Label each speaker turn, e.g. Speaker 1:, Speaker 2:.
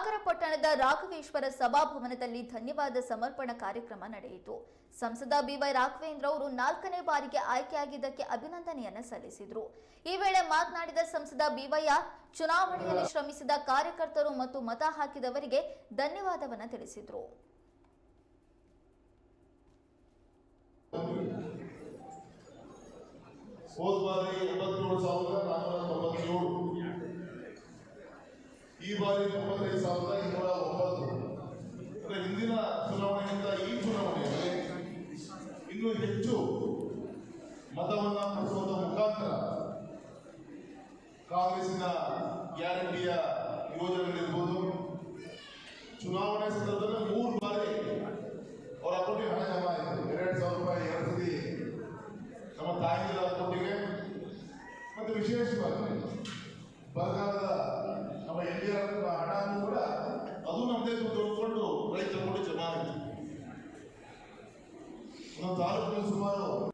Speaker 1: ಸಾಗರ ಪಟ್ಟಣದ ರಾಘವೇಶ್ವರ ಸಭಾಭವನದಲ್ಲಿ ಧನ್ಯವಾದ ಸಮರ್ಪಣಾ ಕಾರ್ಯಕ್ರಮ ನಡೆಯಿತು. ಸಂಸದ ಬಿವೈ ರಾಘವೇಂದ್ರ ಅವರು ನಾಲ್ಕನೇ ಬಾರಿಗೆ ಆಯ್ಕೆಯಾಗಿದ್ದಕ್ಕೆ ಅಭಿನಂದನೆಯನ್ನು ಸಲ್ಲಿಸಿದರು. ಈ ವೇಳೆ ಮಾತನಾಡಿದ ಸಂಸದ ಬಿವೈಯ, ಚುನಾವಣೆಯಲ್ಲಿ ಶ್ರಮಿಸಿದ ಕಾರ್ಯಕರ್ತರು ಮತ್ತು ಮತ ಹಾಕಿದವರಿಗೆ ಧನ್ಯವಾದವನ್ನು ತಿಳಿಸಿದರು.
Speaker 2: ಈ ಬಾರಿ ತೊಂಬತ್ತೈದು ಸಾವಿರದ ಇನ್ನೂರ ಒಂಬತ್ತು. ಅಂದ್ರೆ ಹಿಂದಿನ ಚುನಾವಣೆಯಿಂದ ಈ ಚುನಾವಣೆಯಲ್ಲಿ ಇನ್ನೂ ಹೆಚ್ಚು ಮತವನ್ನು ಕೊಡಿಸುವುದರ ಮುಖಾಂತರ ಕಾಂಗ್ರೆಸ್ಸಿನ ಗ್ಯಾರಂಟಿಯ ಯೋಜನೆಗಳಿರ್ಬೋದು. ಚುನಾವಣೆ ಸಂದರ್ಭದಲ್ಲಿ ಮೂರು ಬಾರಿ ಅವರ ಅಕೌಂಟಿಗೆ ಹಣ ಜಮಾ ಆಯಿತು. ಎರಡು ಸಾವಿರ ರೂಪಾಯಿ ಎರಡು ಸತಿ ನಮ್ಮ ತಾಯಿಗಳ ಅಕೌಂಟಿಗೆ ಮತ್ತು ವಿಶೇಷವಾಗಿ Não está olhando para